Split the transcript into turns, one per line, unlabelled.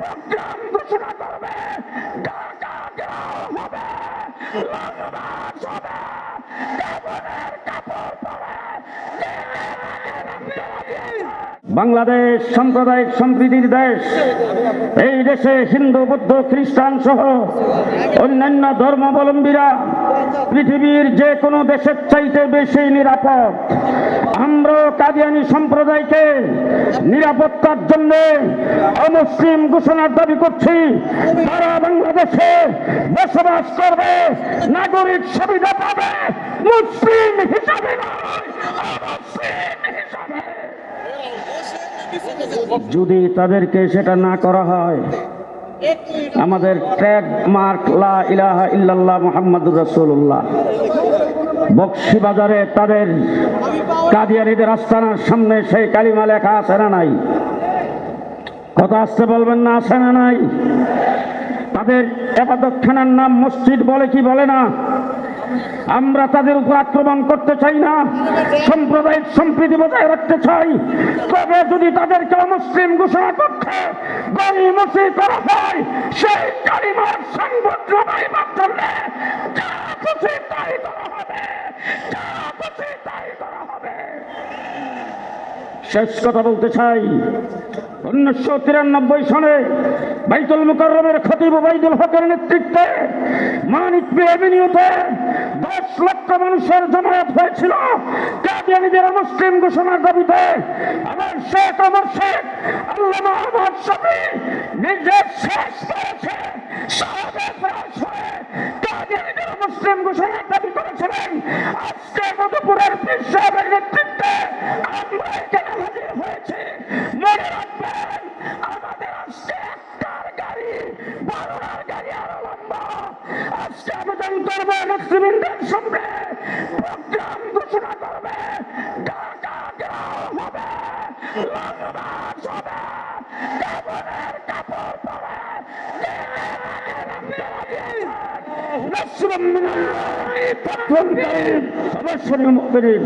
Programme ঘোষণা করবে। হবে। বাংলাদেশ সাম্প্রদায়িক সম্প্রীতির দেশ। এই দেশে হিন্দু, বৌদ্ধ, খ্রিস্টান সহ অন্যান্য ধর্মাবলম্বীরা পৃথিবীর যে কোনো দেশের চাইতে বেশি নিরাপদ। আমরাও কাদিয়ানি সম্প্রদায়কে নিরাপত্তার জন্য অমুসলিম ঘোষণার দাবি করছি। তারা বাংলাদেশে বসবাস করবে, নাগরিক সুবিধা পাবে, মুসলিম হিসাবে যদি তাদেরকে সেটা না করা হয়, আমাদের ট্র্যাক মার্ক লা ইলাহা ইল্লাল্লাহ মুহাম্মাদুর রাসূলুল্লাহ। বক্সিবাজারে তাদের কাদিয়ানিদের আস্তানার সামনে সেই কালিমা লেখা আছে না নাই? কথা আসতে বলবেন না, আছে না নাই? তাদের এবাদতখানার নাম মসজিদ বলে কি বলে না? আমরা তাদের উপর আক্রমণ করতে চাই না সাম্প্রদায়িক সম্প্রীতি বজায় রাখতে চাই। তবে যদি তাদেরকে মুসলিম ঘোষণা করতে গণি মসি করা হয়, সেই কালিমার সংগঠনের মাধ্যমে যা খুশি তাই করা হবে যা খুশি তাই করা হবে শেষ কথা বলতে চাই। উনিশশো তিরানব্বই সনে বাইতুল মুকরমের খতিব বাইদুল হকের নেতৃত্বে মানিক এভিনিউতে দশ লক্ষ মানুষের জমায়েত হয়েছিল। কাদিয়ানিদের মুসলিম ঘোষণার দাবিতে আমার শেখ আমার শেখ আল্লাহ মোহাম্মদ শফি নিজের শেষ করেছে। মুসলিম ঘোষণার দাবি করেছিলেন, আজকে মধুপুরের পীর আজকে আবেদন করবে মুসলিমদের সামনে প্রোগ্রাম ঘোষণা করবে ঢাকা ঘেরাও হবে লংমার্চ হবে কাপড়ের কাপড় পরে نصر من الله فتح قريب فبشر المؤمنين